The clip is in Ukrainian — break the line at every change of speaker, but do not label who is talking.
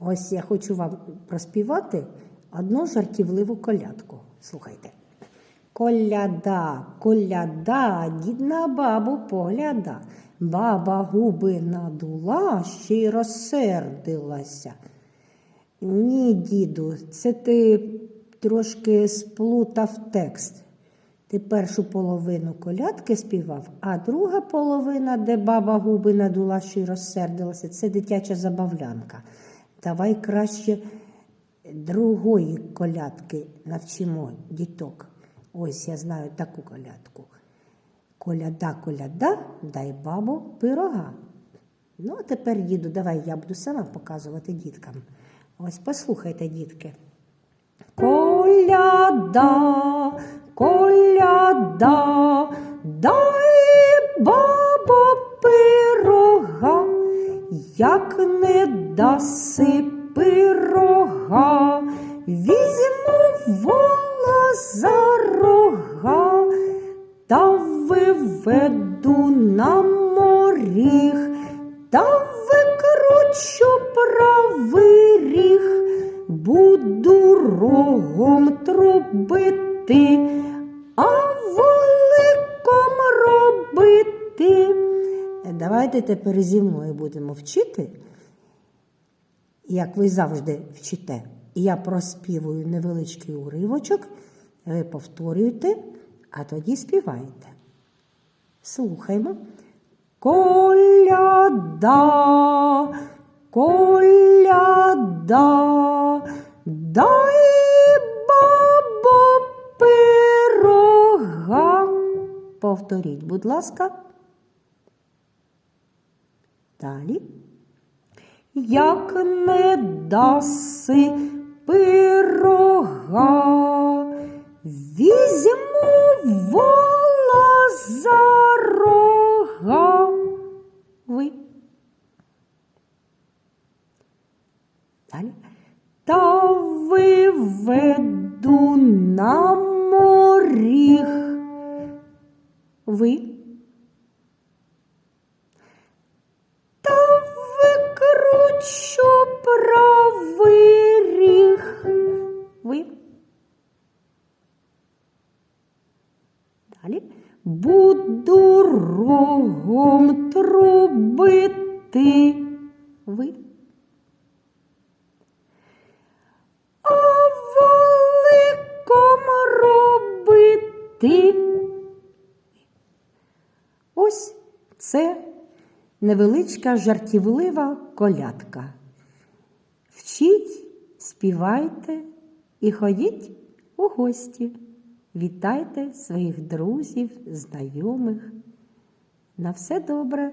Ось я хочу вам проспівати одну жартівливу колядку. Слухайте. Коляда, коляда, дід на бабу погляда. Баба губи надула, ще й розсердилася. Ні, діду, це ти трошки сплутав текст. Ти першу половину колядки співав, а друга половина, де баба губи надула, що й розсердилася, це дитяча забавлянка. Давай краще другої колядки навчимо діток. Ось я знаю таку колядку. Коляда, коляда, дай бабу пирога. Ну, а тепер, діду, давай я буду сама показувати діткам. Ось послухайте, дітки. Коляда, коляда, як не даси пирога, візьму вола за рога та виведу на моріг, та викручу правий ріг, буду рогом трубити, а Давайте тепер зі мною будемо вчити, як ви завжди вчите. Я проспівую невеличкий уривочок, ви повторюєте, а тоді співаєте. Слухаймо. Коляда, коляда, дай бабо пирога. Повторіть, будь ласка. Далі. Як не даси пирога, візьму вола за рога. Ви. Далі. Та виведу на моріг. Ви. Викручу правий ріг. Ви. Далі. Буду рогом трубити. Ви. А великом робити. Ось це невеличка жартівлива колядка. Вчіть, співайте і ходіть у гості. Вітайте своїх друзів, знайомих. На все добре!